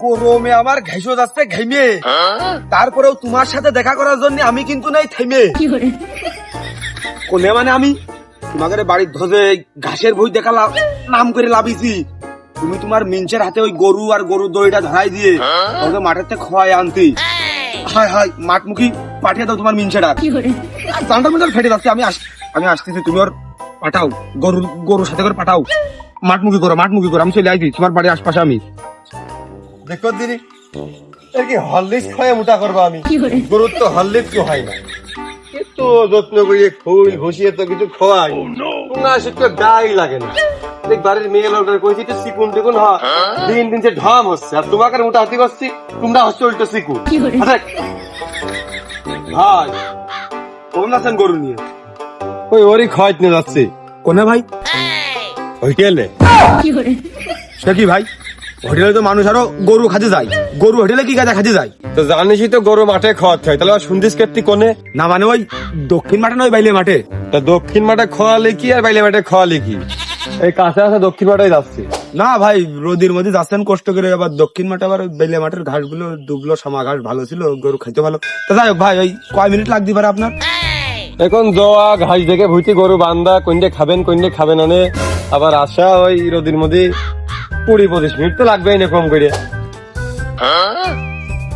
গরমে আমার ঘেঁষো যাচ্ছে ঘেমে তারপরেও তোমার সাথে দেখা করার জন্য আমি কিন্তু নাই থেমে। কোনে মানে আমি? তোমাদের বাড়ির ধরে ঘাসের বই দেখা নাম করে লাভিছি তুমি তোমার মিঞ্চের হাতে ওই গরু আর গরুর দইটা ধরাই দিয়ে ওকে থেকে খোয়াই আনতি। হায় হায় মাঠমুখী পাঠিয়ে দাও তোমার মিঞ্চেটা চালটার মধ্যে ফেটে যাচ্ছে আমি আমি আসতেছি তুমি ওর পাঠাও গরুর গরুর সাথে করে পাঠাও। মাঠমুখী করো মাঠমুখী করো আমি চলে আইছি তোমার বাড়ির আশপাশে আমি। দেখো দিদি এর কি হরলিক্স খাওয়া মোটা করব আমি? গরুর তো হরলিক্স হয় না। এত যত্ন করিয়ে ফুল ঘষিয়ে তো কিছু খোয়াই। না সে তো গায়ে লাগে না। দেখ বাড়ির মেয়ে লোকটা কইছি তো সিকুন টিকুন হ দিন দিন যে ঢাম হচ্ছে আর তোমাকে মোটা হাতি করছি তোমরা হচ্ছে উল্টো সিকুন। ভাই কোন আছেন গরু নিয়ে। ওই ওরই খোয়াইতে নিয়ে যাচ্ছি। কোনে ভাই? হোটেলে। সে কি ভাই? হোটেলে তো মানুষ আরও গরু খাতে যায়। গরু হোটেলে কি কাজে খাতে যায়? তো জানিসই তো গরু মাঠে খাওয়াতে হয় তাহলে আবার শুনতিস কোনে? না মানে ওই দক্ষিণ মাঠে নয় বাইলে মাঠে? তা দক্ষিণ মাঠে খোয়ালে কি আর বাইলে মাঠে খোয়ালে কি? এই কাছে আছে দক্ষিণ মাঠে যাচ্ছি। না ভাই রোদির মধ্যে যাচ্ছেন কষ্ট করে আবার দক্ষিণ মাঠে আবার বেলে মাঠের ঘাসগুলো ডুবলো সামা ঘাস ভালো ছিল গরু খাইতে ভালো। তা যাই হোক ভাই ওই কয় মিনিট লাগতে পারে আপনার? এখন জোয়া ঘাস দেখে ভুইতে গরু বান্ধা কোনটে খাবেন কোনটে খাবেন অনে আবার আসা ওই রোদির মধ্যে কুড়ি পঁচিশ মিনিট তো লাগবেই না কম করে।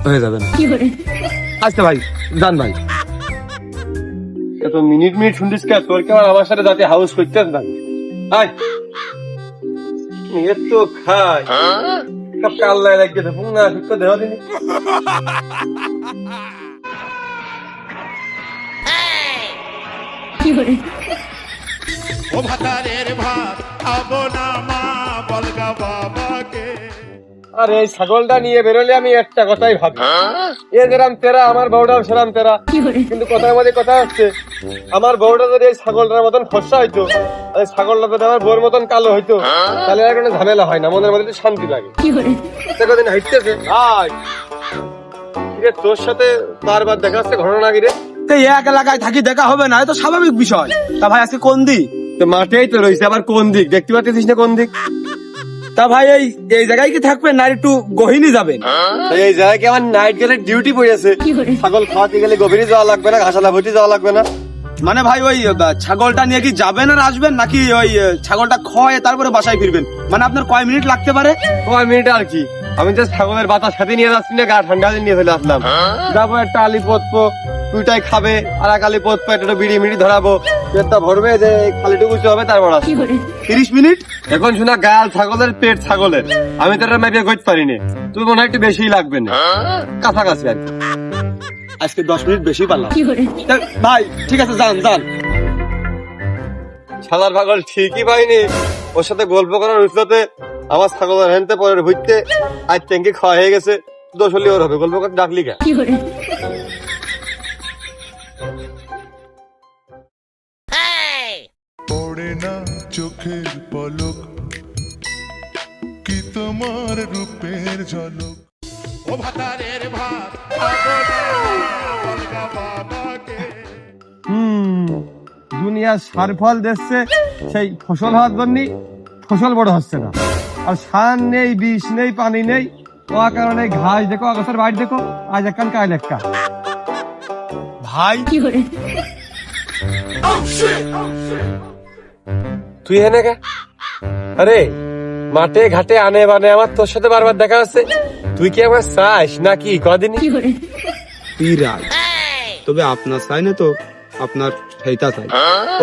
হয়ে যাবে না। আচ্ছা ভাই যান ভাই। এত মিনিট মিনিট শুনতিস কে? তোর কেমন আমার সাথে যাতে হাউস করতে না আয়। এত খাই। না দিনি ও ভাতারের ভাত খাব না মা বলগা বাবাকে। আর এই ছাগলটা নিয়ে বেরোলে আমি একটা কথাই ভাবি। এ যেরাম তেরা আমার বউটাও সেরাম তেরা। কিন্তু কথার মধ্যে কথা হচ্ছে আমার বউটা যদি এই ছাগলটার মতন ফসা হইতো আর এই ছাগলটা যদি আমার বউর মতন কালো হইতো তাহলে আর কোনো ঝামেলা হয় না মনের মধ্যে শান্তি লাগে। কদিন হাইটতেছে? আয়। তোর সাথে বারবার দেখা যাচ্ছে ঘটনা কি রে? তো এক এলাকায় থাকি দেখা হবে না এ তো স্বাভাবিক বিষয়। তা ভাই আজকে কোন দিক? তো মাঠেই তো রয়েছে আবার কোন দিক? দেখতে পাচ্ছিস না কোন দিক? তা ভাই এই এই জায়গায় কি থাকবেন না একটু গহিনী যাবেন? এই জায়গায় কি আমার নাইট গেলে ডিউটি পড়েছে ছাগল খাওয়াতে গেলে গভীরে যাওয়া লাগবে না ঘাসালা ভর্তি যাওয়া লাগবে না। মানে ভাই ওই ছাগলটা নিয়ে কি যাবেন আর আসবেন নাকি ওই ছাগলটা খয়ে তারপরে বাসায় ফিরবেন? মানে আপনার কয় মিনিট লাগতে পারে? কয় মিনিট আর কি? আমি যে ছাগলের বাতাস সাথে নিয়ে যাচ্ছি না গা ঠান্ডা নিয়ে চলে আসলাম। যাব একটা আলি পতপো দুইটাই খাবে আর এক আলি পতপো একটা বিড়ি মিড়ি ধরাবো। পেটটা ভরবে যে খালিটুকু হবে তারপর আসব। তিরিশ মিনিট? এখন শোনা গাল ছাগলের পেট ছাগলের। আমি তো মেপে গইতে পারিনি। তুমি মনে হয় একটু বেশিই লাগবে না। কাছাকাছি আর আজকে দশ মিনিট বেশি পারলাম। ভাই ঠিক আছে যান যান। শালার পাগল ঠিকই পাইনি। ওর সাথে গল্প করার উচিততে আমার ছাগলের হেনতে পরে ভুইতে আজ ট্যাঙ্কি খাওয়া হয়ে গেছে। দোষ হলে ওর হবে। গল্প করে ডাকলি কে? তোমার রূপের ঝলক। ও ভাতারের ভাত হুম দুনিয়া সার ফল দিচ্ছে সেই ফসল হওয়ার জন্য ফসল বড় হচ্ছে না। আর সার নেই বিষ নেই পানি নেই ও কারণে ঘাস দেখো আগাছার বাড়ি দেখো আজ একখান কাল একটা। ভাই তুই কে? আরে মাঠে ঘাটে আনে বানে আমার তোর সাথে বারবার দেখা হচ্ছে। তুই কি আমার চাস নাকি? কদিন পিরাই তবে আপনার চাই না তো? আপনার সেইটা চাই।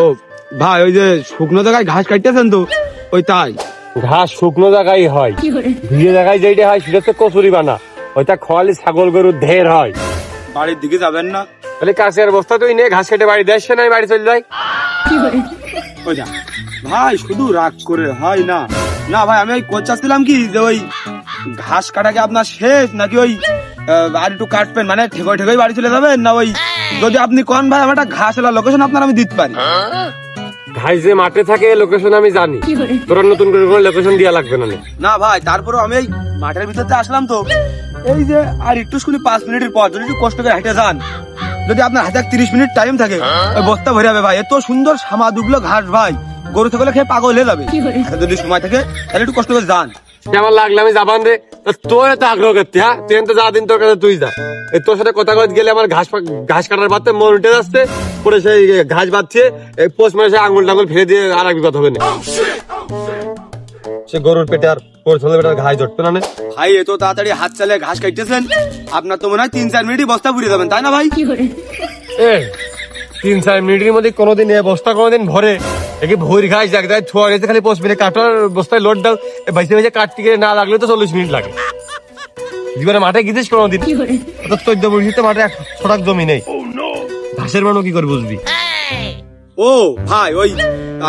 ও ভাই ওই যে শুকনো জায়গায় ঘাস কাটতেছেন তো? ওই তাই। ঘাস শুকনো জায়গায় হয়। ভিজে জায়গায় যেটা হয় সেটা তো কচুরি বানা। ওইটা খোয়ালি ছাগল গরুর ঢের হয়। বাড়ির দিকে যাবেন না? তাহলে কাছের বস্তা তুই নে ঘাস কেটে বাড়ি দেশ না বাড়ি চলে যাই ওই যা। ভাই শুধু রাগ করে হয় না। না ভাই আমি ওই করছিলাম কি যে ওই ঘাস কাটাকে আপনার শেষ নাকি ওই আর একটু কাটবেন মানে ঠেকই ঠেকই বাড়ি চলে যাবেন না ওই যদি আপনি কোন ভাই আমার একটা ঘাস এলা লোকেশন আপনার আমি দিতে পারি। ঘাস যে মাঠে থাকে লোকেশন আমি জানি। তোর নতুন করে কোনো লোকেশন দেওয়া লাগবে না না। ভাই তারপরে আমি এই মাঠের ভিতর দিয়ে আসলাম তো এই যে আর একটু শুনি পাঁচ মিনিটের পর যদি একটু কষ্ট করে হেঁটে যান যদি আপনার হাতে তিরিশ মিনিট টাইম থাকে ওই বস্তা ভরে যাবে ভাই এত সুন্দর সামা দুবলো ঘাস ভাই। গরু ছাগলে খেয়ে পাগল হয়ে যাবে। যদি সময় থাকে তাহলে একটু কষ্ট করে যান। সে আমার লাগলে আমি যাবান রে। তোর এত আগ্রহ করতে হ্যাঁ? তুই তো যা দিন তোর কাছে তুই যা। এই তোর সাথে কথা কথা গেলে আমার ঘাস ঘাস কাটার বাদতে মন উঠে যাচ্ছে পরে সেই ঘাস বাঁধছে এই মানে সেই আঙুল টাঙ্গুল ফেলে দিয়ে আর এক বিপদ হবে না সে গরুর পেটে আর হলে পেটে ঘাস জটবে না ভাই এত তাড়াতাড়ি হাত চালে ঘাস কাটতেছেন। আপনার তো মনে হয় তিন চার মিনিটই বস্তা পুড়িয়ে যাবেন তাই না ভাই? এ তিন চার মিনিটের মধ্যে কোনোদিন এ বস্তা কোনোদিন ভরে। একে ভোর ঘাস এক জায়গায় ছোয়া গেছে খালি পোস্ট মেরে কাটার বস্তায় লোড দাও। এ বাইসে বাইসে কাটতে গেলে না লাগলে তো চল্লিশ মিনিট লাগে। জীবনে মাঠে গিয়েছিস কোনোদিন? তো চোদ্দ বছর মাঠে এক ছটাক জমি নেই। ঘাসের মানুষ কি করে বুঝবি? ও ভাই ওই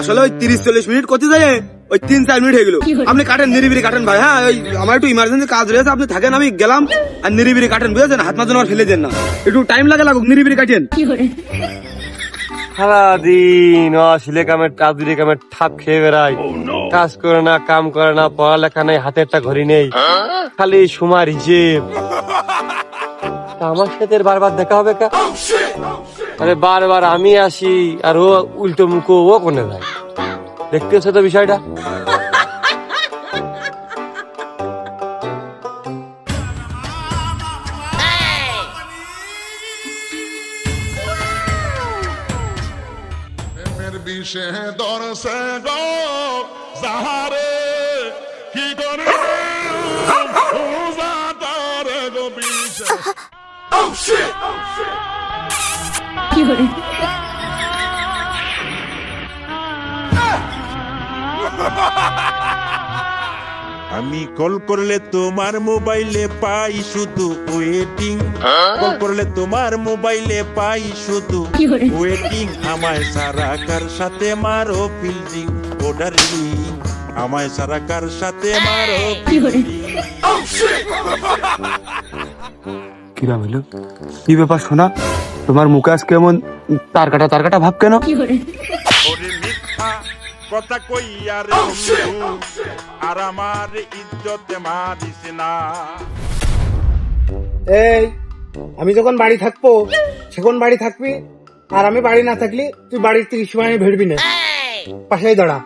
আসলে ওই তিরিশ চল্লিশ মিনিট করতে যায় ওই তিন চার মিনিট হয়ে গেল। আপনি কাটেন নিরিবিরি কাটেন ভাই হ্যাঁ? ওই আমার একটু ইমার্জেন্সি কাজ রয়েছে আপনি থাকেন আমি গেলাম আর নিরিবিরি কাটেন বুঝেছেন? হাত মাঝে আমার ফেলে দেন না। একটু টাইম লাগে লাগুক নিরিবিরি কাটেন। সারাদিন অশিলে কামের দিলে কামের ঠাপ খেয়ে বেড়াই কাজ করে না কাম করে না পড়ালেখা নেই হাতে একটা ঘড়ি নেই। খালি সুমার হিসেব। আমার সাথে বারবার দেখা হবে কা? আরে বারবার আমি আসি আর ও উল্টো মুখো ও কোনে যায়? দেখতে হচ্ছে তো বিষয়টা? আমি কল করলে তোমার মোবাইলে পাই শুধু ওয়েটিং কল করলে তোমার মোবাইলে পাই শুধু ওয়েটিং আমায় সারা কার সাথে মারো ফিল্ডিং ওডার আমায় সারা কার সাথে মারো ফিল্ডিং কিরা হইল কি ব্যাপার শোনা তোমার মুখে আজ কেমন তার কাটা তার কাটা ভাব কেন কথা কইয়া রে আর আমার ইজ্জতে মারিস না। এই আমি যখন বাড়ি থাকব সেখন বাড়ি থাকবি আর আমি বাড়ি না থাকলি তুই বাড়ির তিরিশ মানে ভেড়বি না। পাশেই দাঁড়া।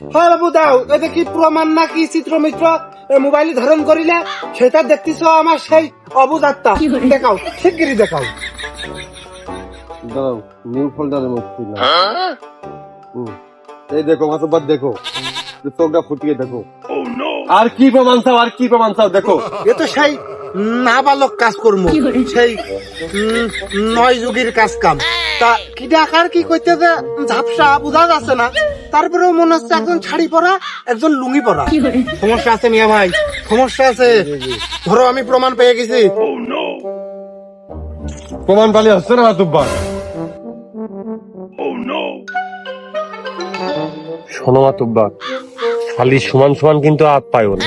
হ্যাঁ বাবু দাও এতে কি প্রমাণ না কি চিত্র মিত্র মোবাইলে ধারণ করিলে সেটা দেখতেছ আমার সেই অবুজ দেখাও শিগগিরই দেখাও। দাঁড়াও নিউ ফোল্ডারের মধ্যে এই দেখো মাসুবাদ দেখো। চোখটা ফুটিয়ে দেখো। আর কি প্রমাণ চাও আর কি প্রমাণ চাও দেখো। এ তো সেই নাবালক কাজ কর্ম সেই নয় যুগের কাজ কাম তা কি ডাকার কি করতে যে ঝাপসা বোঝা যাচ্ছে না। তারপরেও মনে হচ্ছে একজন শাড়ি পরা একজন লুঙ্গি পরা। সমস্যা আছে মিয়া ভাই সমস্যা আছে। ধরো আমি প্রমাণ পেয়ে গেছি। প্রমাণ পালি হচ্ছে না মাতুব্বা শোনো মাতুব্বা শালি সমান সমান কিন্তু আপ্যায়ন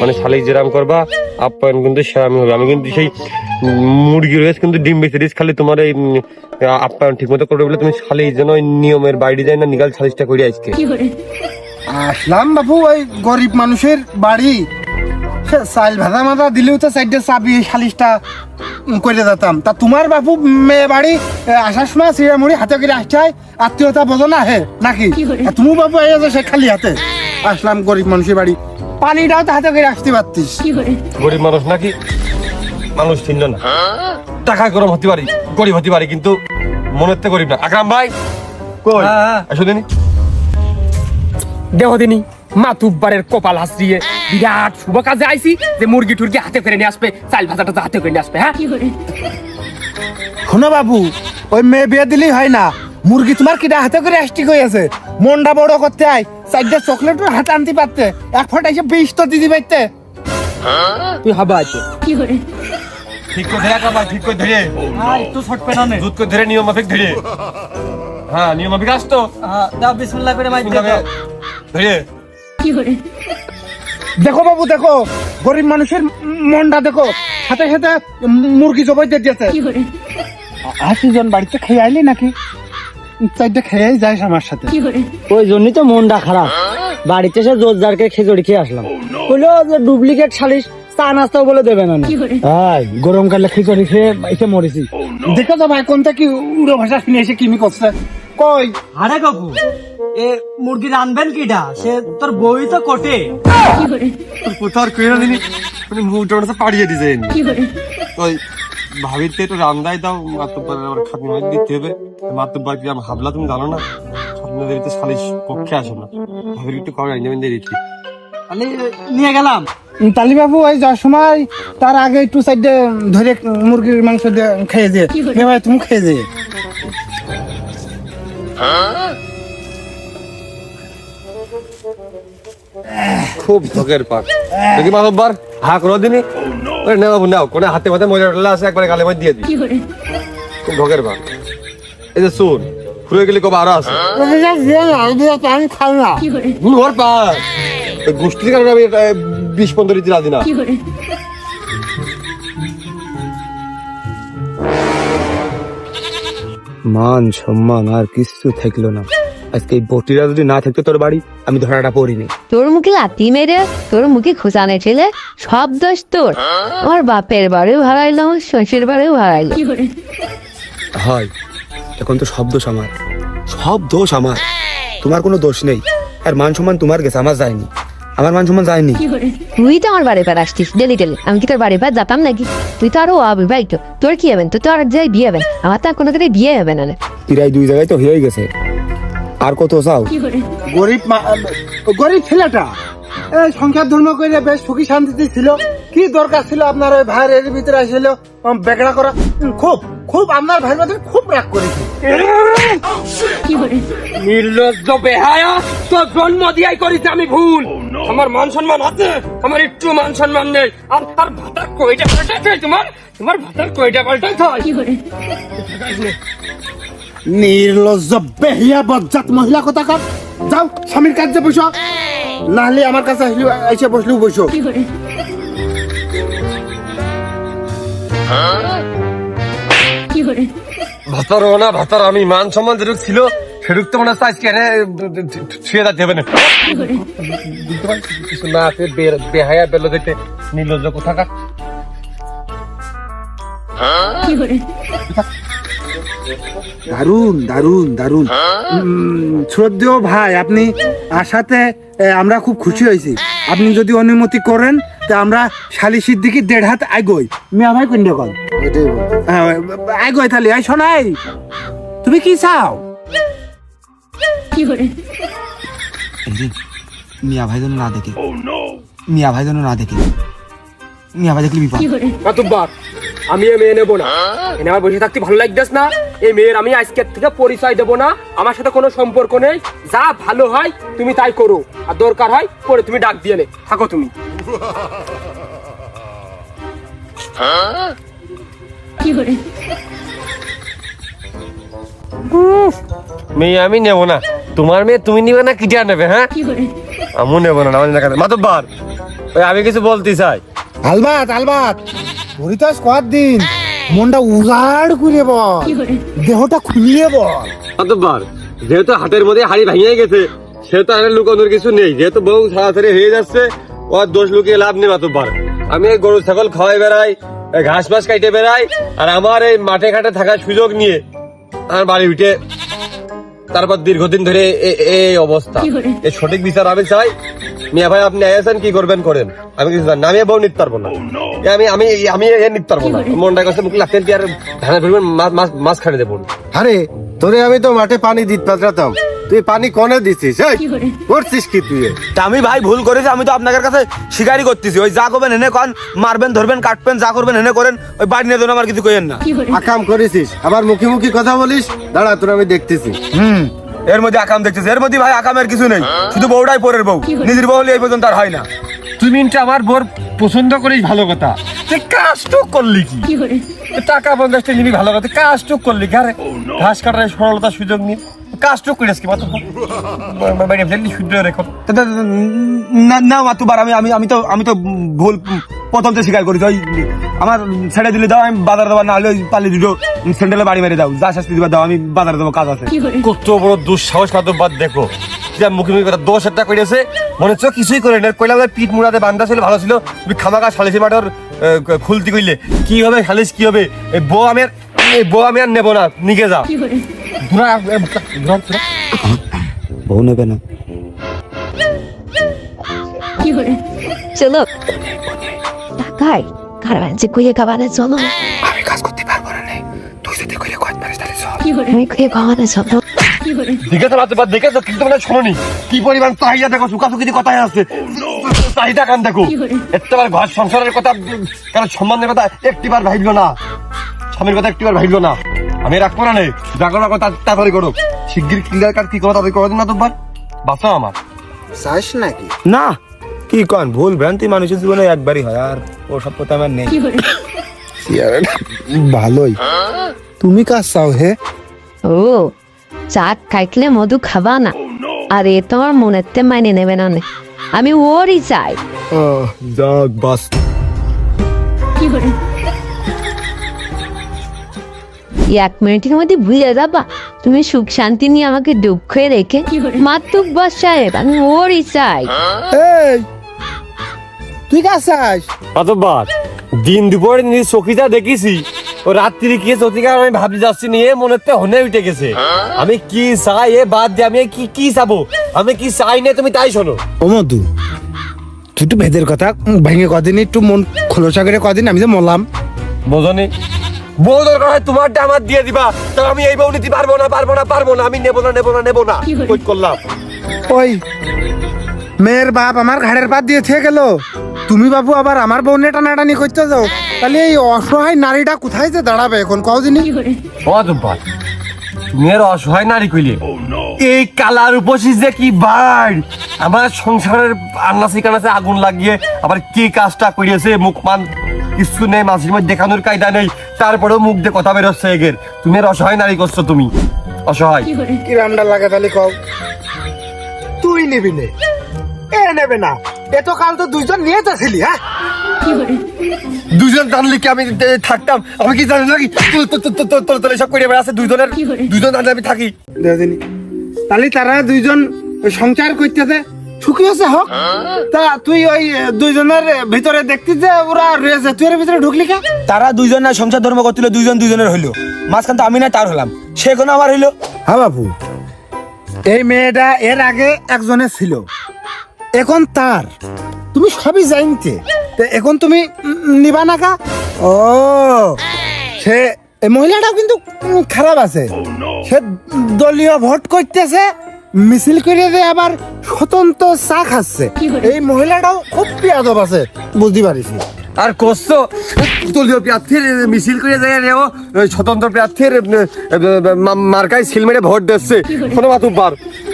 মানে শালি যেরাম করবা আপ্যায়ন কিন্তু সেরামি হবে। আমি কিন্তু সেই মুরগি রয়েছে কিন্তু ডিম বেশি দিস খালি তোমার এই আপ্যায়ন ঠিক মতো করবে বলে তুমি খালি যেন ওই নিয়মের বাইরে যায় না নিগাল সালিশটা করি আজকে। আসলাম বাবু ওই গরিব মানুষের বাড়ি। সে চাইল ভাজা মাজা দিলেও তো সাইডে চাবি সালিশটা করে যেতাম তা তোমার বাবু মেয়ে বাড়ি আসার সময় চিড়ামুড়ি হাতে করে আসছে আত্মীয়তা বোঝো না হে নাকি? তুমি বাবু এই সে খালি হাতে। আসলাম গরিব মানুষের বাড়ি। পানিটাও তো হাতে করে আসতে পারতিস। গরিব মানুষ নাকি? মানুষ চিহ্ন না। টাকা গরম হতে পারি গরিব হতে পারি কিন্তু মনের তো গরিব না। আকরাম ভাই কই? এসো দিনি। দেহ দিনি মাতুব্বারের কপাল হাসরিয়ে বিরাট শুভ কাজে আইছি যে মুরগি টুরগি হাতে করে নিয়ে আসবে চাল ভাজাটা হাতে করে নিয়ে আসবে হ্যাঁ? শোনো বাবু ওই মেয়ে বিয়ে দিলেই হয় না। মুরগি তোমার কিটা হাতে করে আসটি কই আছে মনটা বড় করতে আয়। চারটা চকলেটও হাতে আনতে পারতে। এক ফোঁটা এসে বিষ তো দিদি পাইতে তুই হাবা আছে ঠিক করে ধরে ভাই ঠিক করে ধরে। একটু ছোট পেনানে দুধ করে ধরে নিয়ম মাফিক ধরে। হ্যাঁ নিয়ম মাফিক আসতো দাও বিসমিল্লাহ করে মাই ধরে। দেখো বাবু দেখো গরিব মানুষের মনটা দেখো। সাথে সাথে মুরগি জবাই দিয়ে দিয়েছে। আশি জন বাড়িতে খেয়ে আইলি নাকি? চারটা খেয়েই যাইস আমার সাথে। ওই জন্যই তো মনটা খারাপ। বাড়িতে এসে জোরদারকে খিচুড়ি খেয়ে আসলাম। বলল যে ডুপ্লিকেট শালিশ। চা নাস্তাও বলে দেবে না হাই গরমকালে খিচুড়ি খেয়ে এসে মরেছি। দেখো তো ভাই কোনটা কি উড়ো ভাষা শুনে এসে কিমি করছে? কই? আরে কাকু এ মুরগি রানবেন কিটা সে তোর বই তো কোটে। কোথাও কইরা দিনি মানে মুখটা পাড়িয়ে দিয়েছেন ওই ভাবিতে একটু রান্দাই দাও মাতুব্বার আবার খাতনি দিতে হবে। মাতুব্বার কি আমি হাবলা তুমি জানো না? খাতনি দিতে সালিশ পক্ষে আসে না। ভাবির একটু করে আইনে মেনে দিচ্ছি আমি নিয়ে গেলাম। তালি বাবু ওই যাওয়ার সময় তার আগে একটু সাইডে ধরে মুরগির মাংস দিয়ে খেয়ে দিয়ে ভাই তুমি খেয়ে দিয়ে খুব ধকের পাক। দেখি মাতুব্বার হা দিনই ওই নেও বাবু নাও। কোনে হাতে মাথায় মজা টলা আছে একবারে গালে মধ্যে দিয়ে দিই খুব ধকের পাক। এই যে শুন ঘুরে গেলে কবে আরও আছে? আমি খাই না। ভুল ঘর পাক। গোষ্ঠীর কারণে আমি বিশ পনেরো দিতে রাজি না। মান সম্মান আর কিছু থাকল না। আজকে এই বটিরা যদি না থাকতো তোর বাড়ি আমি ধরাটা পড়িনি। তোর মুখে লাথি মেরে তোর মুখে খোঁচানে ছেলে সব দোষ তোর। আমার বাপের বাড়িও হারাইলো আমার শ্বশুর বাড়িও হারাইলো। হয় এখন তো সব দোষ আমার। সব দোষ আমার। তোমার কোনো দোষ নেই। আর মান সম্মান তোমার গেছে আমার যায়নি। আমার মান সম্মান যায়নি। তুই তো আমার বাড়ি পার আসছিস ডেলি ডেলি। আমি কি তোর বাড়ি পার যাতাম নাকি? তুই তো আরও অবিবাহিত তোর কি হবেন তোর তো আর যাই বিয়ে হবেন আমার তো আর কোনো দিনে বিয়ে হবে না। তিরাই দুই জায়গায় তো হয়ে গেছে। আর কত চাও? গরিব মা- গরিব ছেলেটা। সংসার ধর্ম করে বেশ সুখী শান্তিতে ছিল। কি দরকার ছিল আপনার ওই ভাইয়ের এর ভিতরে আসছিল বেগড়া করা। খুব খুব আপনার ভাইয়ের মধ্যে খুব রাগ করেছে। নির্লজ্জ বেহায়া তোর জন্ম দিয়াই করিস আমি ভুল। আমার মান সম্মান আছে আমার একটু মান সম্মান নেই। আর আর ভাতার কয়টা পাল্টাই তোমার? তোমার ভাতার কয়টা পাল্টাই নির্লজ্জ বেহিয়া বজ্জাত মহিলা কথা কার যাও স্বামীর কাছে বসো। নাহলে আমার কাছে আসলে এসে বসলেও বসো। ভাতার না, ভাতার আমি মান সম্মান যেটুক ছিল, সেটুক তো মনে হচ্ছে আজকে ছুঁয়ে যেতে হবে না। না আছে বেহায়া বেলো দেখতে। নির্লজ্জ কোথাকার? দারুণ দারুণ দারুণ শ্রদ্ধেয় ভাই, আপনি আসাতে আমরা খুব খুশি হয়েছি। আপনি যদি অনুমতি করেন তা আমরা শালিশির দিকে দেড় হাত আগোই মিয়া ভাই কুন্ডে কল আগোই তাহলে আই শোনাই তুমি কি চাও? মিয়া ভাই যেন না দেখে। মিয়া ভাই যেন না দেখে। দেখলে বিপদ। আমি এ মেয়ে নেব না। এনে আমার বসে থাকতে ভালো লাগতেস না? এই মেয়ের আমি আজকের থেকে পরিচয় দেবো না। আমার সাথে কোনো সম্পর্ক নেই। যা ভালো হয় তুমি তাই করো। আর দরকার হয় পরে তুমি ডাক দিয়ে নে। থাকো তুমি। মেয়ে আমি নেব না। তোমার মেয়ে তুমি নিবে না কিটা নেবে হ্যাঁ? আমিও নেব না আমার মাতব্বার আমি কিছু বলতে চাই। আলবাত আলবাত। তোরই তো দিন? মনটা উজাড় করে বল। দেহটা খুলিয়ে বল। মাতব্বার যেহেতু হাটের মধ্যে হাড়ি ভেঙে গেছে, সেহেতু আর লুকানোর কিছু নেই। যেহেতু বউ ছাড়াছাড়ি হয়ে যাচ্ছে ও আর দোষ লুকিয়ে লাভ নেই মাতব্বার আমি এই গরু, ছাগল খাওয়াই বেড়াই ঘাস মাস কাইটে বেড়াই, আর আমার এই মাঠে ঘাটে থাকার সুযোগ নিয়ে আমার বাড়ি উঠে তারপর দীর্ঘদিন ধরে এই অবস্থা। এই সঠিক বিচার আমি চাই। মিয়া ভাই আপনি আছেন কি করবেন করেন? আমি কিছু জানি না। আমি বউ নিতে পারব না। আমি আমি আমি এ নিতে পারব না। মনটা কাছে মুখ লাগতেন কি আর ধানের পরিমাণ মাছ মাছ মাছ খানে দেবো। আরে তোরে আমি তো মাঠে পানি দিতে পাঠাতাম তুই পানি কনে দিছিস এই? করছিস কি তুই? আমি ভাই ভুল করেছি আমি তো আপনাদের কাছে স্বীকারই করতেছি। ওই যা করবেন এনে কন মারবেন ধরবেন কাটবেন যা করবেন এনে করেন ওই বাড়ি নিয়ে আমার কিছু কইেন না। আকাম করেছিস আবার মুখে মুখে কথা বলিস দাঁড়া তোর আমি দেখতেছি। হুম এর মধ্যে আকাম দেখতেছে এর মধ্যে ভাই আকামের কিছু নেই শুধু বউটাই পরের বউ নিজের বউ হলে এই পর্যন্ত আর হয় না। তুই মিনটা আমার বোর পছন্দ করিস ভালো কথা। তুই কাজটুক করলি কি? টাকা পঞ্চাশটা নিবি ভালো কথা কাজটুক করলি আরে ঘাস কাটার সরলতার সুযোগ নিয়ে কাজটুক করিস কি মাত্র বাইরে ফেললি শুদ্ধ রেখো তা- তা- তা- না না মাতুবার আমি আমি আমি তো আমি তো ভুল প্রথম তো স্বীকার করেছি ওই আমার ছেড়ে দিলে দাও আমি বাজার দেবো না হলে ওই পালি দুটো স্যান্ডেলে বাড়ি মেরে দাও যা শাস্তি দিবা দাও আমি বাজার দেবো কাজ আছে। কত বড় দুঃসাহস মাতব্বার দেখো। যে মুখে মুখে দোষ একটা করেছে মনে হচ্ছে কিছুই করে না কইলাম পিঠ মুড়াতে বান্ধা ছিল ভালো ছিল তুমি খামাকা সালিসি মাঠের খুলতি কইলে কি হবে সালিস কি হবে? এই বউ আমি আর বউ আমি আর নেব না নিকে যা। বউ নেবে না। চলো। তাই কারবাঞ্চে কুয়ে খাবারে চলো। আমি কাজ করতে পারব না তুই যদি করে কয় পারিস তাহলে চল। আমি কুয়ে খাবারে চলো। দেখে কিন্তু মানে শোনি কি পরিমাণ চাহিদা দেখো সুখাসুখি কথায় আছে চাহিদা কান দেখো? একটাবার ঘর সংসারের কথা কারণ সম্মানের কথা একটিবার ভাবলো না। স্বামীর কথা একটিবার ভাবলো না। আমি রাখব না নে। যা করো তাড়াতাড়ি করো শিগগির ক্লিয়ার কাট কি করো তাড়াতাড়ি করে দিন না তোমার বাঁচাও আমার। চাস নাকি? না কি কন ভুল ভ্রান্তি মানুষের জীবনে একবারই হয় আর ও সব কথা আমার নেই। ভালোই। তুমি কাজ চাও হে? ও চা খাইলে মধু খাবা না। আর এ তোমার মনেতে মাইনে নেবে না নে। আমি ওরই চাই। যাক বাস। এক মিনিটের মধ্যে ভুলে যাবা। তুমি সুখ শান্তি নিয়ে আমাকে দুঃখে রেখে মাতুক বাস সাহেব আমি ওরই চাই। এই তুই কাজ চাস? অতবার দিন দুপুরে নিজ চকিটা দেখেছি ও রাত্রি কি চতিকার আমি ভাবি যাচ্ছি নিয়ে মনেতে হনে উঠে গেছে। আমি কি চাই এ বাদ দিয়ে আমি কি কি চাবো? আমি কি চাই না তুমি তাই শোনো। ও মধু তুই একটু ভেদের কথা ভেঙে কদিন একটু মন খোলসা করে কদিন আমি যে মলাম বোঝনি বউ দরকার হয় তোমারটা আমার দিয়ে দিবা। তো আমি এই বউ নিতে পারব না পারব না পারব না। আমি নেব না নেব না নেব না। কই করলাম? ওই মেয়ের বাপ আমার ঘাড়ের পাত দিয়ে থেকে গেল। তুমি বাবু আবার আমার বউ নেটা নাটানি করতে যাও। তাহলে এই অসহায় নারীটা কোথায় যে দাঁড়াবে এখন? কদিনই দিনই অদব্বার মেয়ের অসহায় নারী কইলে? এই কালার উপসিস যে কি বার আমার সংসারের আন্নাসি কানাসে আগুন লাগিয়ে আবার কি কাজটা করিয়েছে মুখ মান কিছু নেই মাঝের মধ্যে দেখানোর কায়দা নেই। তারপরেও মুখ দিয়ে কথা বেরোচ্ছে এগের। তুমি এর অসহায় নারী করছ তুমি। অসহায়। কি রামডা লাগে তাহলে কও? তুই নিবি নে। এ নেবে না। এত কাল তো দুইজন নিয়ে যাচ্ছিলি হ্যাঁ? দুজন জানলে কি আমি থাকতাম? আমি কি জানি নাকি তোর তোর সব করে বেড়াচ্ছে দুজনের দুজন জানলে আমি থাকি। তাহলে তারা দুইজন সংসার করতেছে সুখী আছে হোক। তা তুই ওই দুইজনের ভিতরে দেখতি যে ওরা রয়েছে। তুই এর ভিতরে ঢুকলি কে? তারা দুইজন না সংসার ধর্ম করছিল দুইজন দুইজনের হইল। মাঝখান তো আমি না তার হলাম। সে কোনো আমার হইল। হ্যাঁ বাবু এই মেয়েটা এর আগে একজনের ছিল। এখন তার। তুমি সবই জানতে। তা এখন তুমি নিবা না কা? ও সে এই মহিলাটাও কিন্তু খারাপ আছে। সে দলীয় ভোট করতেছে মিছিল করে দিয়ে আবার স্বতন্ত্র চা খাচ্ছে। এই মহিলাটাও খুব পিয়াদব আছে বুঝতে পারিস আর কষ্ট দলীয় প্রার্থীর মিছিল করে যায় রে ও ওই স্বতন্ত্র প্রার্থীর মার্কায় সিল মেরে ভোট দিচ্ছে। কোনো মাতুব্বার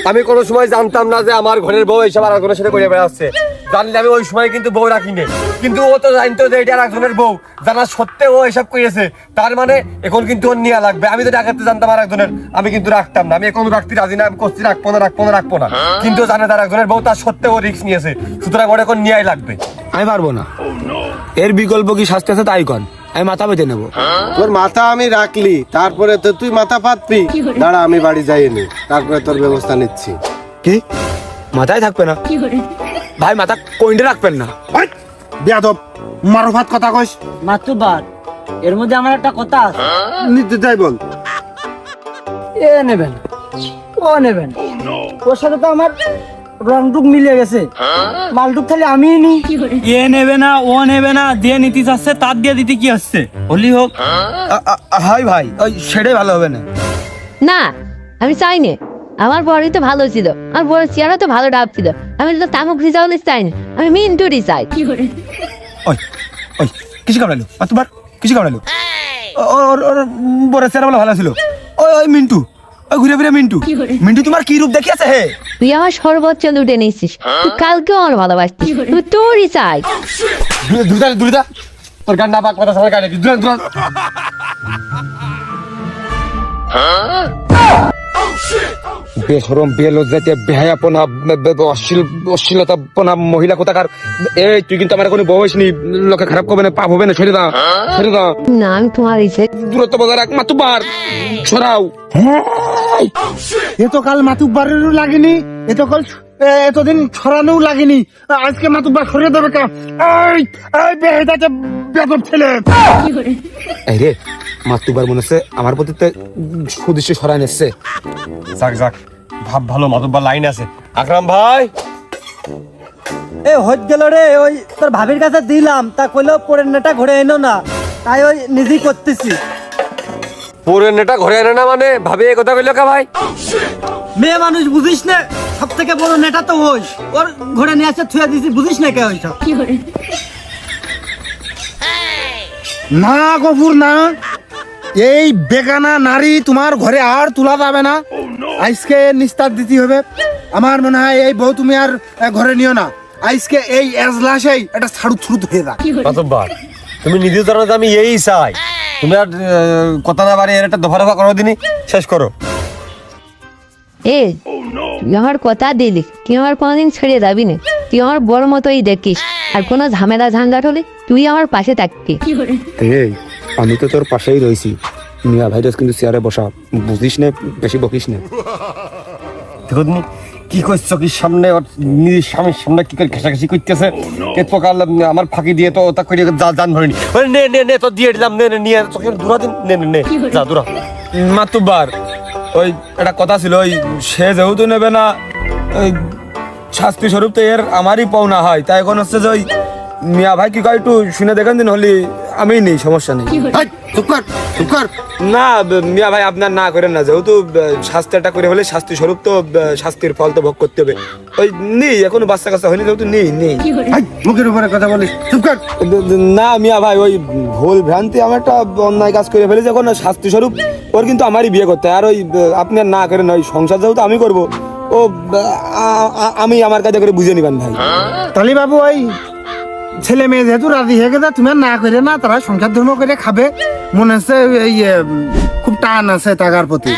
আমি কোনো সময় জানতাম না যে আমার ঘরের বউ এইসব আর একজনের সাথে করে বেড়াচ্ছে। জানলে আমি ওই সময় কিন্তু বউ রাখিনি। কিন্তু ও তো জানতো যে এটা একজনের বউ জানা সত্ত্বেও ও এসব করেছে। তার মানে এখন কিন্তু ওর নেওয়া লাগবে। আমি তো ডাকাতে জানতাম আর একজনের আমি কিন্তু রাখতাম না। আমি এখন রাখতে রাজি না আমি করছি রাখব না রাখব না রাখব না। কিন্তু জানে তার একজনের বউ তার সত্ত্বেও ও রিস্ক নিয়েছে। সুতরাং ওর এখন নেওয়াই লাগবে। আমি পারব না। এর বিকল্প কি শাস্তি আছে তাই কন আমি মাথা পেতে নেব। তোর মাথা আমি রাখলি তারপরে তো তুই মাথা পাতবি দাঁড়া আমি বাড়ি যাইনি। তারপরে তোর ব্যবস্থা নিচ্ছি। কি? মাথায় থাকবে না। ভাই মাথা কইন্ডে রাখবেন না? বিয়াদব মারফাত কথা কইস। মাত্র বার এর মধ্যে আমার একটা কথা আছে। নিতে যাই বল। এ নেবেন ও নেবেন। ওর সাথে তো আমার রংটুক মিলে গেছে। মালটুক খালি আমিই নি এ নেবে না ও নেবে না যে নীতি চাচ্ছে তার দিয়ে দিতে কি হচ্ছে? হলি হোক। হাই ভাই ওই সেটাই ভালো হবে না। না আমি চাই না আমার বড়ই তো ভালো ছিল। আমার বড় চেয়ারও তো ভালো ডাব ছিল। আমি তো তামুক রিজাউল চাই না আমি মিন্টুরি চাই ওই ওই কিছু কামড়াইলো। মাতুবার কিছু ওর ওর বড় চেহারা ভালো ছিল। ওই ওই মিন্টু ওই ঘুরে ফিরে মিন্টু। মিন্টু তোমার কি রূপ দেখিয়েছে হে? তুই আমার সর্বোচ্চ লুটে নিয়েছিস। তুই কালকেও আমার ভালোবাসতিস। তুই তোরই চাই দুটা দুটা তোর গান না পাক কথা সবাই গাড়ি দুটা দুটা বেসরম বেলজ্জাতে বেহায়াপনা অশ্লীল অশ্লীলতাপনা মহিলা কোথাকার? এই তুই কিন্তু আমার কোনো বয়স নেই লোকে খারাপ করবে না পাপ হবে না ছেড়ে দা ছেড়ে দা না আমি তোমার ইচ্ছে দূরত্ব বজায় রাখ মাতুবার ছড়াও এ তো কাল মাতুবারেরও লাগেনি এ তো কাল এতদিন ছড়ানো লাগেনি। আজকে মাতুক বার সরিয়ে দেবে কে? এই এই বেহেদাতে বেদব ছেলে। এই রে মাতুবার মনে হচ্ছে আমার প্রতি সুদৃশ্য সরাই নিচ্ছে। যাক যাক ভাব ভালো মাতুব্বার লাইন আছে। আকরাম ভাই। এ হইত গেল রে ওই তোর ভাবির কাছে দিলাম তা কইলো পরের নেটা ঘুরে এনো না। তাই ওই নিজেই করতেছি। পুরো নেটা ঘরে আনে না মানে? ভাবি এই কথা কইলো কা ভাই? মেয়ে মানুষ বুঝিস না সব থেকে বড় নেটা তো ওই। ওর ঘরে নিয়ে আসে থুয়ে দিছি বুঝিস না কে ওইসব? না গফুর না এই বেগানা নারী তোমার ঘরে আর তোলা যাবে না। আজকে নিস্তার দিতে হবে। আমার মনে হয় এই বউ তুমি আর ঘরে নিও না। আজকে এই এজলাসেই এটা ছাড়ু ছুড়ুত হয়ে যাক। মাতব্বার তুমি নিজে জানো আমি এই চাই। তুমি আর কথা না বাড়ি এর একটা দফা দফা করো দিনই শেষ করো। এ তুই আমার কথা দিলি। তুই আমার কোনোদিন ছেড়ে যাবি না। তুই আমার বড় মতোই দেখিস। আর কোনো ঝামেলা ঝাঙ্গাট হলে তুই আমার পাশে থাকবি। এই আমি তো তোর পাশেই রয়েছি। মিয়া ভাইরাস কিন্তু চেয়ারে বসা। বুঝিস না বেশি বকিস না। কি করছ? কি সামনে ওর নিজের স্বামীর সামনে কি করে ঘেঁষাঘেঁষি করতেছে? এ তো কাল আমার ফাঁকি দিয়ে তো তা করে যা জান ধরেনি নে। নে নে তো দিয়ে দিলাম নে নে নিয়ে চোখে দূরা দিন। নে নে নে যা দূরা। মাতুবার ওই একটা কথা ছিল, ওই সে যেহেতু নেবে না, ওই শাস্তি স্বরূপ তো এর আমারই পাওনা হয়। তাই এখন হচ্ছে যে ওই মিয়া ভাই কি কয়, একটু শুনে দেখেন দিন হলি আমি নেই সমস্যা নেই। এই, চুপ কর চুপ কর। না মিয়া ভাই আপনার না করেন না যেহেতু শাস্তিটা করে হলে শাস্তি স্বরূপ তো শাস্তির ফল তো ভোগ করতে হবে। ওই নেই এখনও বাচ্চা কাচ্চা হয়নি যেহেতু নেই নেই। মুখের উপরে কথা বলিস চুপ কর। দ- দ- না মিয়া ভাই ওই ভুল ভ্রান্তি আমার একটা অন্যায় কাজ করে ফেলেছে এখন শাস্তি স্বরূপ ওর কিন্তু আমারই বিয়ে করতে হয়। আর ওই ব, আপনি না করেন ওই সংসার যেহেতু আমি করব ও আমি আমার কাছে করে বুঝে নিবেন ভাই। তালি বাবু ওই ছেলে মেয়ে যেহেতু রাজি হয়ে গেছে তুমি না করে না তারা সংসার ধর্ম করে খাবে। মনে হচ্ছে এই খুব টান আছে টাকার প্রতি।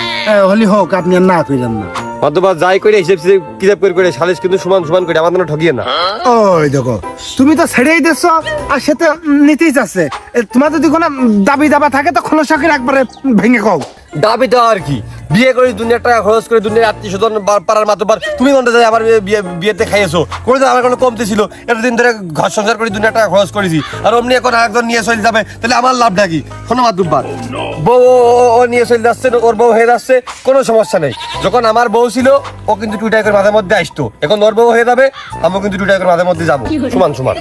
হলি হোক আপনি আর না করেন না। অথবা যাই করে হিসেব কিতাব করে করে সালিশ কিন্তু সমান সমান করে আমার ঠকিয়ে না। ওই দেখো তুমি তো ছেড়েই দিচ্ছ আর সে তো নিতেই চাচ্ছে তোমার যদি কোনো দাবি দাবা থাকে তো খোলসাকের একবারে ভেঙে কও দাবি তো আর কি? বিয়ে করে দুনিয়ার টাকা খরচ করে দুনিয়ার আত্মীয় স্বজন পাড়ার মাতবার তুমি মনে যায় আমার বিয়ে বিয়েতে খাইয়েছো? কোনোদিন আমার কোনো কমতি ছিল? এতদিন ধরে ঘর সংসার করে দুনিয়ার টাকা খরচ করেছি। আর অমনি এখন একজন নিয়ে চলে যাবে তাহলে আমার লাভটা কি? কোনো মাতবার বউ ও- নিয়ে চলে যাচ্ছে ওর বউ হয়ে যাচ্ছে কোনো সমস্যা নেই। যখন আমার বউ ছিল ও কিন্তু টুইটাই করে মাঝে মধ্যে আসতো। এখন ওর বউ হয়ে যাবে আমিও কিন্তু টুইটাই করে মাঝে মধ্যে যাব। সমান সমান।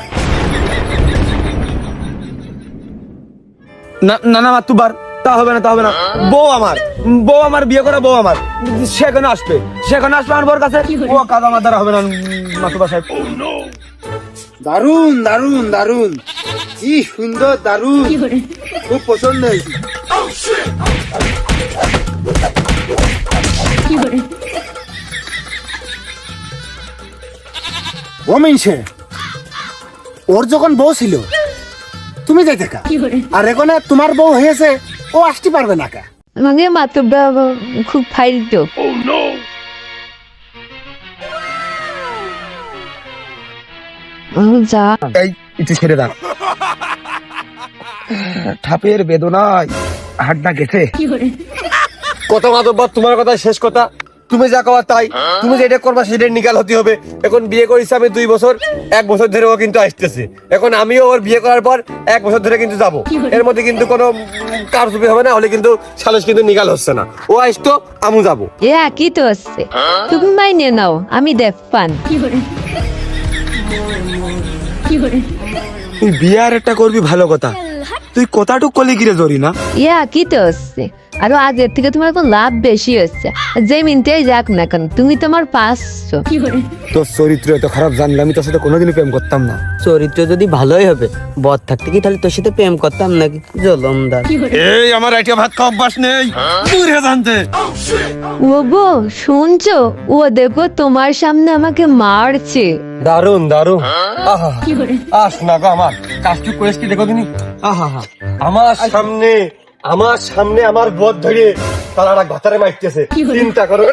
না না না মাতুবার তা হবে না তা হবে না। বউ আমার বউ আমার বিয়ে করা বউ আমার। সেখানে আসবে সেখানে আসবে আমার বউর কাছে। ও কাজ আমার দ্বারা হবে না মাতুবার সাহেব। দারুণ দারুণ দারুণ কি সুন্দর দারুণ খুব পছন্দ হয়েছে ও মিনছে ওর যখন বউ ছিল তুমি যাই দেখা আর এখন তোমার বউ হয়েছে ও আসতে পারবে না কা। আমাকে মাতব্বা খুব ফাইল তো। ও, যা। এই একটু ছেড়ে দাও। ঠাপের বেদনায় হাড্ডা গেছে। কত মাতব্বা তোমার কথা শেষ কথা। তুমি যা কওয়া তাই। তুমি যেটা করবা সেটা নিকাল হতে হবে। এখন বিয়ে করেছি আমি দুই বছর এক বছর ধরে ও কিন্তু আসতেছে। এখন আমিও ওর বিয়ে করার পর এক বছর ধরে কিন্তু যাব। এর মধ্যে কিন্তু কোনো কারচুপি হবে না হলে কিন্তু সালিশ কিন্তু নিকাল হচ্ছে না। ও আসতো আমু যাব। এ একই তো হচ্ছে? তুমি মাইনে নাও আমি দেখ পান তুই বিয়ে আর একটা করবি ভালো কথা। তুই কথাটুক কলি গিরে ধরি না এ একই তো হচ্ছে? আরও আগের থেকে তোমার এখন লাভ বেশি হচ্ছে যে মিনতেই যাক না কেন তুমি তোমার পাঁচশো তোর চরিত্র এত খারাপ জানলে আমি তোর সাথে কোনোদিনই প্রেম করতাম না। চরিত্র যদি ভালোই হবে বদ থাকতে কি তাহলে তোর সাথে প্রেম করতাম নাকি জলমদার এই আমার আইটিয়া ভাত খাওয়া অভ্যাস নেই। দূর হে জানতে। ও গো শুনছো? ও দেখো তোমার সামনে আমাকে মারছে। দারুণ দারুণ আহা আস না গো আমার। করেছি কি দেখো তুমি। আহা। আমার সামনে আমার সামনে আমার বোধ ধরে তারা একটা ঘাতারে মারতেছে চিন্তা করো।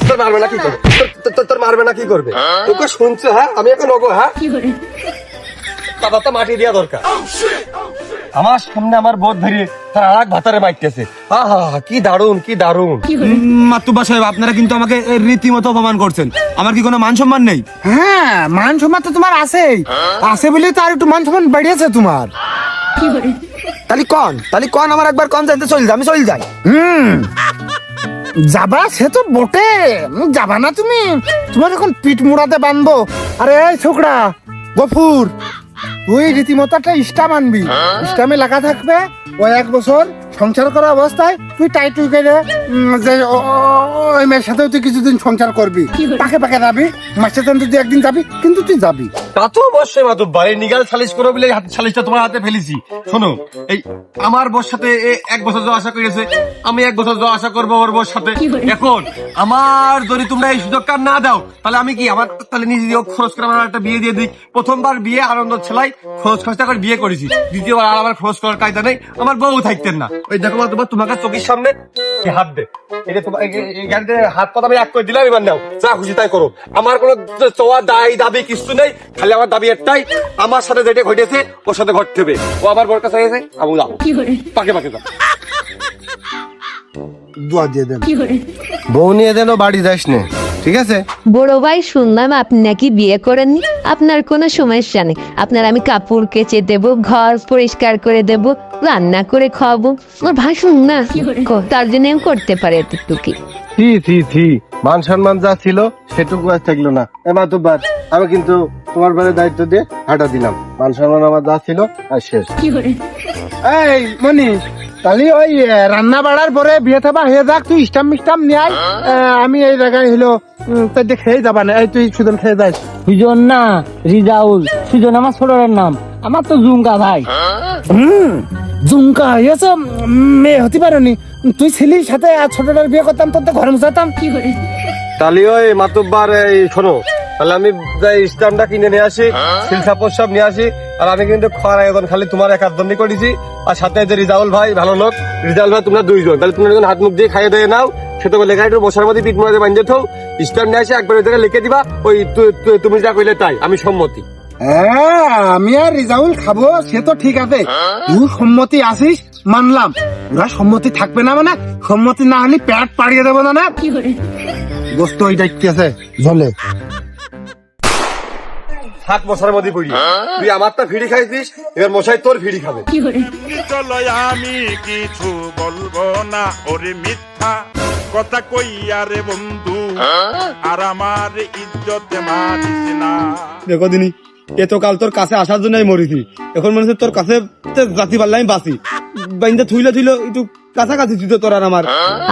তোর মারবে না কি করবে? তোর- মারবে না কি করবে? তোকে শুনছো হ্যাঁ? আমি এখন ওগো হ্যাঁ? তারা তো মাটি দেওয়া দরকার। আমার সামনে আমার বোধ ধরে তারা আর এক ভাতারে হা, কি দারুণ কি দারুণ মাতুবা সাহেব আপনারা কিন্তু আমাকে রীতিমতো অপমান করছেন। আমার কি কোনো মান সম্মান নেই? হ্যাঁ মান সম্মান তো তোমার আছেই। আছে বলে তো আর একটু মান সম্মান বেড়েছে তোমার। তাহলে কন তাহলে কন আমার একবার কন জানতে চলে যা আমি চলে যাই। হুম। যাবা? সে তো বটে। যাবা না তুমি? তোমার এখন পিঠ মুড়াতে বানবো। আরে এই ছোকরা গফুর তুই রীতিমতো একটা ইস্টাম আনবি ইস্টামে লাগা থাকবে কয়েক এক বছর সংসার করা অবস্থায় তুই টাই টুই করে যে ওই মেয়ের সাথেও তুই কিছুদিন সংসার করবি। পাকে পাকে যাবি মাসে তুই একদিন যাবি কিন্তু তুই যাবি। তা তো অবশ্যই মাতুব ভাই নিগাল সালিশ করো বলে হাত সালিশটা তোমার হাতে ফেলেছি। শোনো এই আমার বর সাথে এক বছর যাওয়া আশা করেছে আমি এক বছর যাওয়া আশা করব ওর বর সাথে। এখন আমার যদি তোমরা এই সুযোগটা না দাও তাহলে আমি কি আমার তাহলে নিজে দিয়েও খরচ করে আমার একটা বিয়ে দিয়ে দিই? প্রথমবার বিয়ে আনন্দ ছেলাই খরচ খরচা করে বিয়ে করেছি। দ্বিতীয়বার আর আমার খরচ করার কায়দা নেই আমার বউ থাকতেন না। ওই দেখো তোমার তোমাকে চোখের সামনে হাত দে? এটা তোমার হাত পাতা আমি এক করে দিলাম এবার নাও। যা খুশি তাই করো। আমার কোনো চাওয়া দায় দাবি কিছু নেই খালি আমার দাবি একটাই আমার সাথে যেটা ঘটেছে ওর সাথে ঘটতে হবে। ও আমার বর কাছে গেছে আমি যাব পাকে পাকে যাব দোয়া দিয়ে দেন। বউ নিয়ে যেন বাড়ি যাস নে। ঠিক আছে? বড় ভাই শুনলাম আপনি নাকি বিয়ে করেননি। আপনার কোনো সমস্যা নেই। আপনার আমি কাপড় কেচে দেব ঘর পরিষ্কার করে দেব রান্না করে খাওয়াবো। ওর ভাই শুন না। তার জন্য আমি করতে পারি এতটুকু থি থি থি মান সম্মান যা ছিল সেটুকু আর থাকল না। এ মাতুব্বার আমি কিন্তু তোমার বারে দায়িত্ব দিয়ে হাঁটা দিলাম। মান সম্মান আমার যা ছিল আর শেষ। এই মনি তাহলে ওই রান্না বাড়ার পরে বিয়ে থাবা হয়ে যাক তুই স্টাম মিস্টাম নিয়ে আয়। আমি এই জায়গায় হলো তাই খেয়ে যাবা না। এই তুই সুজন খেয়ে যাস। সুজন না রিজাউল। সুজন আমার ছোটর নাম। আমার তো জুঙ্কা ভাই। হুম। জুমকা হয়েছে মেয়ে হতে পারেনি। তুই ছিলিস সাথে আর ছোটটার বিয়ে করতাম তোর তো ঘরে মুসাতাম তাহলে ওই মাতুব্বার এই শোনো তাহলে আমি যাই স্ট্যাম্পটা কিনে নিয়ে আসি সিল সাপোর্ট সব নিয়ে আসি আর আমি কিন্তু খাওয়ার আয়োজন খালি তোমার একার জন্যই করেছি আর সাথে যে রিজাউল ভাই ভালো লোক রিজাউল ভাই তোমরা দুইজন তাহলে তোমরা যখন হাত মুখ দিয়ে খাইয়ে দিয়ে নাও সে তো লেখা একটু বসার মধ্যে পিঠ মধ্যে বান্ধে থাও স্ট্যাম্প নিয়ে আসি একবার ওই জায়গায় লিখে দিবা ওই তুমি যা কইলে তাই আমি সম্মতি। হ্যাঁ আমি আর রিজাউল খাব সে তো ঠিক আছে। তুই সম্মতি আসিস মানলাম। ওরা সম্মতি থাকবে না মানে? সম্মতি না হলে প্যাট পাড়িয়ে দেবো না না? দোস্ত ওই দায়িত্ব আছে। জলে। সাত বছরের মধ্যে পড়ি তুই আমারটা ফিরি খাইছিস এবার মশাই তোর ফিরি খাবে। চলো আমি কিছু বলব না ওরে মিথ্যা কথা কইয়া রে বন্ধু। আর আমার ইজ্জতে মারিস না। দেখো দিনি এত কাল তোর কাছে আসার জন্য আমি মরিছি। এখন মনে হচ্ছে তোর কাছে তে জাতি পারলে আমি বাঁচি। বাইন্দা থুইলে থুইলে একটু কাছাকাছি তুই তো তোর আর আমার।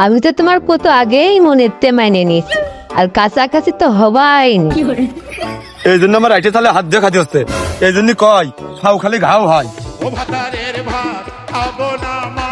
আমি তো তোমার কত আগেই মনেতে মাইনে নিয়েছি। আর কাছাকাছি তো হবাই নি। এই জন্য আমার রাইটে তাহলে হাত দিয়ে খাতে হচ্ছে। এই জন্য কয় খাও খালি ঘাও হয়। ও ভাতারের ভাত খাব না মা